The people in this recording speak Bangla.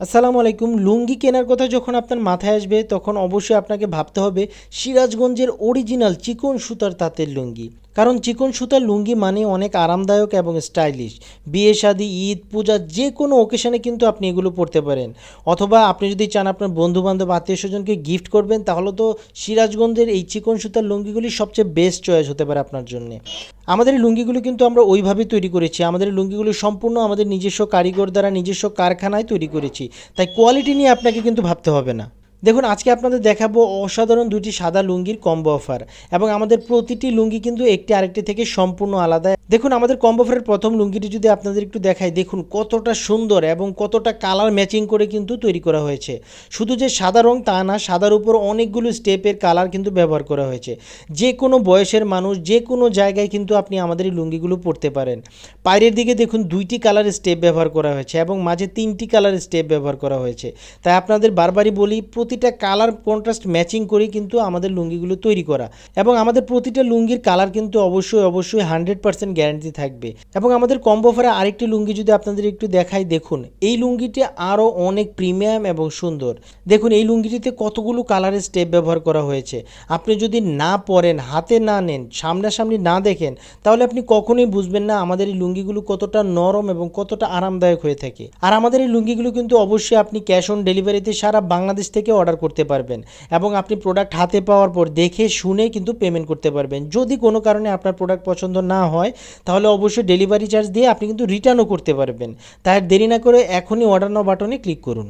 আসসালামু আলাইকুম। লুঙ্গি কেনার কথা যখন আপনার মাথায় আসবে, তখন অবশ্যই আপনাকে ভাবতে হবে সিরাজগঞ্জের অরিজিনাল চিকন সুতার তাঁতের লুঙ্গি। কারণ চিকন সুতার লুঙ্গি মানে অনেক আরামদায়ক এবং স্টাইলিশ বিয়ে, শাদী, ঈদ, পূজা, যে কোনো ওকেশনে কিন্তু আপনি এগুলো পরতে পারেন। অথবা আপনি যদি চান আপনার বন্ধু বান্ধব আত্মীয় স্বজনকে গিফট করবেন, তাহলে তো সিরাজগঞ্জের এই চিকন সুতার লুঙ্গিগুলি সবচেয়ে বেস্ট চয়েস হতে পারে আপনার জন্য। আমাদের লুঙ্গিগুলো কিন্তু আমরা ওইভাবে তৈরি করেছি। আমাদের লুঙ্গিগুলো সম্পূর্ণ আমাদের নিজস্ব কারিগর দ্বারা নিজস্ব কারখানায় তৈরি করেছি। তাই কোয়ালিটি নিয়ে আপনাকে কিন্তু ভাবতে হবে না। দেখুন, আজকে আপনাদের দেখাবো অসাধারণ দুটি সাদা লুঙ্গির কম্বো অফার এবং আমাদের প্রতিটি লুঙ্গি কিন্তু একটি আরেকটি থেকে সম্পূর্ণ আলাদা। দেখুন, আমাদের কম্বো অফারের প্রথম লুঙ্গিটি যদি আপনাদের একটু দেখাই, দেখুন কতটা সুন্দর এবং কতটা কালার ম্যাচিং করে কিন্তু তৈরি করা হয়েছে। শুধু যে সাদা রং তা না, সাদার উপর অনেকগুলো স্টেপের কালার কিন্তু ব্যবহার করা হয়েছে। যে কোনো বয়সের মানুষ, যে কোনো জায়গায় কিন্তু আপনি আমাদের এই লুঙ্গিগুলো পরতে পারেন। পায়ের দিকে দেখুন, দুইটি কালারের স্টেপ ব্যবহার করা হয়েছে এবং মাঝে তিনটি কালারের স্টেপ ব্যবহার করা হয়েছে। তাই আপনাদের বারবারই বলি প্রতিটা কালার কন্ট্রাস্ট ম্যাচিং করেই কিন্তু আমাদের লুঙ্গিগুলো তৈরি করা। এবং আমাদের প্রতিটা লুঙ্গির কালার কিন্তু অবশ্যই অবশ্যই হান্ড্রেড পার্সেন্ট গ্যারান্টি থাকবে। এবং আমাদের কম্বো অফারে আরেকটি লুঙ্গি যদি আপনাদের একটু দেখাই, দেখুন, এই লুঙ্গিটি আরও অনেক প্রিমিয়াম এবং সুন্দর। দেখুন, এই লুঙ্গিটিতে কতগুলো কালারের স্টেপ ব্যবহার করা হয়েছে। আপনি যদি না পরেন, হাতে না নেন, সামনাসামনি না দেখেন, তাহলে আপনি কখনোই বুঝবেন না আমাদের এই লুঙ্গিগুলো কতটা নরম এবং কতটা আরামদায়ক হয়ে থাকে। আর আমাদের এই লুঙ্গিগুলো কিন্তু অবশ্যই আপনি ক্যাশ অন ডেলিভারিতে সারা বাংলাদেশ থেকে অর্ডার করতে পারবেন। এবং আপনি প্রোডাক্ট হাতে পাওয়ার পর দেখে শুনে কিন্তু পেমেন্ট করতে পারবেন। যদি কোনো কারণে আপনার প্রোডাক্ট পছন্দ না হয়, তাহলে অবশ্যই ডেলিভারি চার্জ দিয়ে আপনি কিন্তু রিটার্নও করতে পারবেন। তাই দেরি না করে এখনই অর্ডার নাও বাটনে ক্লিক করুন।